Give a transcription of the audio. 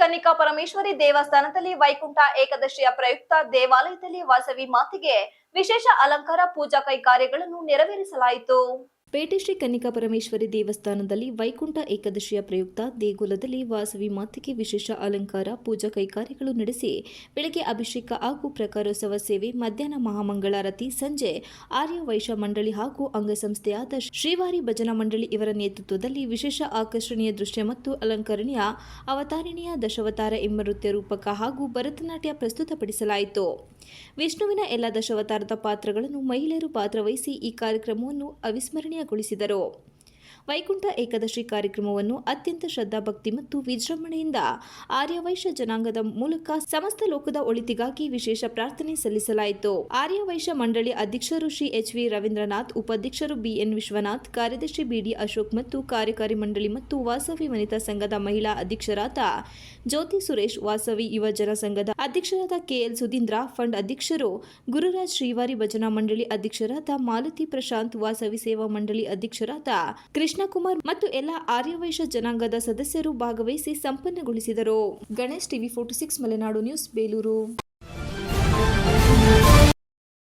ಕನ್ನಿಕಾ ಪರಮೇಶ್ವರಿ ದೇವಸ್ಥಾನದಲ್ಲಿ ವೈಕುಂಠ ಏಕಾದಶಿಯ ಪ್ರಯುಕ್ತ ದೇವಾಲಯದಲ್ಲಿ ವಾಸವಿ ಮಾತಿಗೆ ವಿಶೇಷ ಅಲಂಕಾರ, ಪೂಜಾ ಕೈ ಕಾರ್ಯಗಳನ್ನು ನೆರವೇರಿಸಲಾಯಿತು. ಪೇಟೆ ಶ್ರೀ ಕನ್ನಿಕಾ ಪರಮೇಶ್ವರಿ ದೇವಸ್ಥಾನದಲ್ಲಿ ವೈಕುಂಠ ಏಕಾದಶಿಯ ಪ್ರಯುಕ್ತ ದೇಗುಲದಲ್ಲಿ ವಾಸವಿ ಮಾತೆಗೆ ವಿಶೇಷ ಅಲಂಕಾರ, ಪೂಜಾ ಕೈಕಾರ್ಯಗಳು ನಡೆಸಿ ಬೆಳಗ್ಗೆ ಅಭಿಷೇಕ ಹಾಗೂ ಪ್ರಕಾರೋತ್ಸವ ಸೇವೆ, ಮಧ್ಯಾಹ್ನ ಮಹಾಮಂಗಳಾರತಿ, ಸಂಜೆ ಆರ್ಯ ವೈಶ್ಯ ಮಂಡಳಿ ಹಾಗೂ ಅಂಗಸಂಸ್ಥೆಯಾದ ಶ್ರೀವಾರಿ ಭಜನಾ ಮಂಡಳಿ ಇವರ ನೇತೃತ್ವದಲ್ಲಿ ವಿಶೇಷ ಆಕರ್ಷಣೀಯ ದೃಶ್ಯ ಮತ್ತು ಅಲಂಕರಣೀಯ ಅವತಾರಿಣಿಯ ದಶಾವತಾರ ಎಂಬ ನೃತ್ಯ ರೂಪಕ ಹಾಗೂ ಭರತನಾಟ್ಯ ಪ್ರಸ್ತುತಪಡಿಸಲಾಯಿತು. ವಿಷ್ಣುವಿನ ಎಲ್ಲ ದಶಾವತಾರದ ಪಾತ್ರಗಳನ್ನು ಮಹಿಳೆಯರು ಪಾತ್ರವಹಿಸಿ ಈ ಕಾರ್ಯಕ್ರಮವನ್ನು ಅವಿಸ್ಮರಣೀಯಗೊಳಿಸಿದರು ವೈಕುಂಠ ಏಕಾದಶಿ ಕಾರ್ಯಕ್ರಮವನ್ನು ಅತ್ಯಂತ ಶ್ರದ್ಧಾಭಕ್ತಿ ಮತ್ತು ವಿಜೃಂಭಣೆಯಿಂದ ಆರ್ಯವೈಶ್ಯ ಜನಾಂಗದ ಮೂಲಕ ಸಮಸ್ತ ಲೋಕದ ಒಳಿತಿಗಾಗಿ ವಿಶೇಷ ಪ್ರಾರ್ಥನೆ ಸಲ್ಲಿಸಲಾಯಿತು. ಆರ್ಯವೈಶ್ಯ ಮಂಡಳಿ ಅಧ್ಯಕ್ಷರು ಶ್ರೀ ಎಚ್ ವಿ ರವೀಂದ್ರನಾಥ್, ಉಪಾಧ್ಯಕ್ಷರು ಬಿಎನ್ ವಿಶ್ವನಾಥ್, ಕಾರ್ಯದರ್ಶಿ ಬಿಡಿ ಅಶೋಕ್ ಮತ್ತು ಕಾರ್ಯಕಾರಿ ಮಂಡಳಿ ಮತ್ತು ವಾಸವಿ ವನಿತಾ ಸಂಘದ ಮಹಿಳಾ ಅಧ್ಯಕ್ಷರಾದ ಜ್ಯೋತಿ ಸುರೇಶ್, ವಾಸವಿ ಯುವ ಜನ ಸಂಘದ ಅಧ್ಯಕ್ಷರಾದ ಕೆಎಲ್ ಸುಧೀಂದ್ರ, ಫಂಡ್ ಅಧ್ಯಕ್ಷರು ಗುರುರಾಜ್ ಶ್ರೀವಾರಿ ಭಜನಾ ಮಂಡಳಿ ಅಧ್ಯಕ್ಷರಾದ ಮಾಲತಿ ಪ್ರಶಾಂತ್, ವಾಸವಿ ಸೇವಾ ಮಂಡಳಿ ಅಧ್ಯಕ್ಷರಾದ ಕೃಷ್ಣಕುಮಾರ್ ಮತ್ತು ಎಲ್ಲ ಆರ್ಯವೈಶ್ಯ ಜನಾಂಗದ ಸದಸ್ಯರು ಭಾಗವಹಿಸಿ ಸಂಪನ್ನಗೊಳಿಸಿದರು. Ganesh TV forty six Malenadu news, Belur.